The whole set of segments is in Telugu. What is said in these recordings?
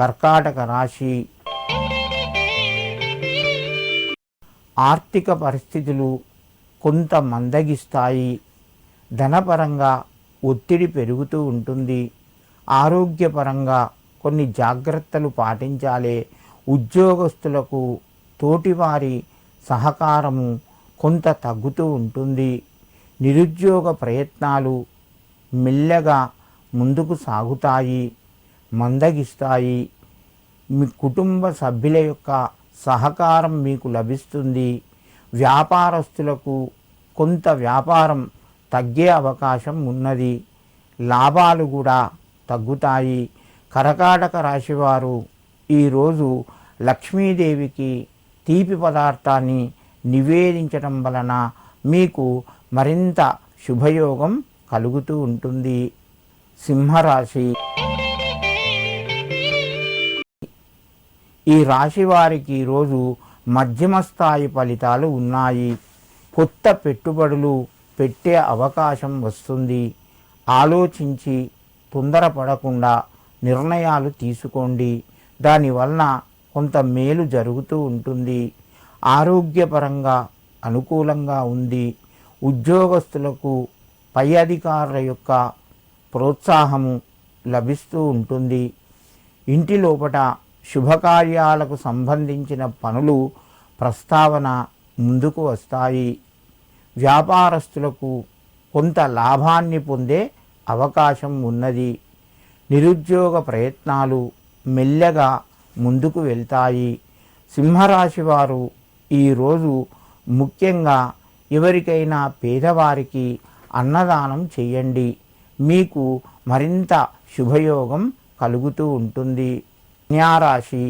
కర్కాటక రాశి. ఆర్థిక పరిస్థితులు కొంత మందగిస్తాయి. ధనపరంగా ఒత్తిడి పెరుగుతూ ఉంటుంది. ఆరోగ్యపరంగా కొన్ని జాగ్రత్తలు పాటించాలి. ఉద్యోగస్తులకు తోటివారి సహకారము కొంత తగ్గుతూ ఉంటుంది. నిరుద్యోగ ప్రయత్నాలు మెల్లగా ముందుకు సాగుతాయి. మందగిస్తాయి. మీ కుటుంబ సభ్యుల యొక్క సహకారం మీకు లభిస్తుంది. వ్యాపారస్తులకు కొంత వ్యాపారం తగ్గే అవకాశం ఉన్నది. లాభాలు కూడా తగ్గుతాయి. కరకాటక రాశివారు ఈరోజు లక్ష్మీదేవికి తీపి పదార్థాన్ని నివేదించడం వలన మీకు మరింత శుభయోగం కలుగుతూ ఉంటుంది. సింహరాశి ఈ రాశి వారికి ఈరోజు మధ్యమ స్థాయి ఫలితాలు ఉన్నాయి. కొత్త పెట్టుబడులు పెట్టే అవకాశం వస్తుంది. ఆలోచించి తొందరపడకుండా నిర్ణయాలు తీసుకోండి. దానివలన కొంత మేలు జరుగుతూ ఉంటుంది. ఆరోగ్యపరంగా అనుకూలంగా ఉంది. ఉద్యోగస్తులకు పై అధికారుల యొక్క ప్రోత్సాహము లభిస్తూ ఉంటుంది. ఇంటి లోపట శుభకార్యాలకు సంబంధించిన పనులు ప్రస్తావన ముందుకు వస్తాయి. వ్యాపారస్తులకు కొంత లాభాన్ని పొందే అవకాశం ఉన్నది. నిరుద్యోగ ప్రయత్నాలు మెల్లగా ముందుకు వెళ్తాయి. సింహరాశి వారు ఈరోజు ముఖ్యంగా ఎవరికైనా పేదవారికి అన్నదానం చేయండి. మీకు మరింత శుభయోగం కలుగుతూ ఉంటుంది. కన్యారాశి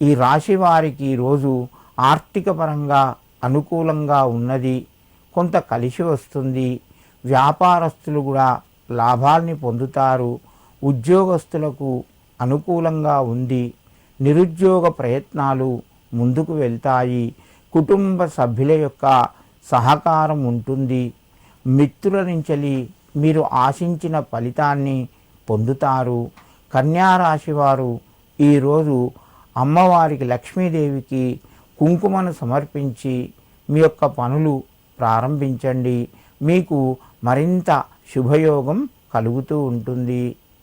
ఈ రాశి వారికి ఈరోజు ఆర్థిక పరంగా అనుకూలంగా ఉన్నది కొంత కలిసి వస్తుంది. వ్యాపారస్తులు కూడా లాభాల్ని పొందుతారు ఉద్యోగస్తులకు అనుకూలంగా ఉంది. నిరుద్యోగ ప్రయత్నాలు ముందుకు వెళ్తాయి కుటుంబ సభ్యుల యొక్క సహకారం ఉంటుంది. మిత్రుల నుంచి మీరు ఆశించిన ఫలితాన్ని పొందుతారు. కన్యారాశి వారు ఈరోజు అమ్మవారికి లక్ష్మీదేవికి కుంకుమను సమర్పించి మీ యొక్క పనులు ప్రారంభించండి. మీకు మరింత శుభయోగం కలుగుతూ ఉంటుంది.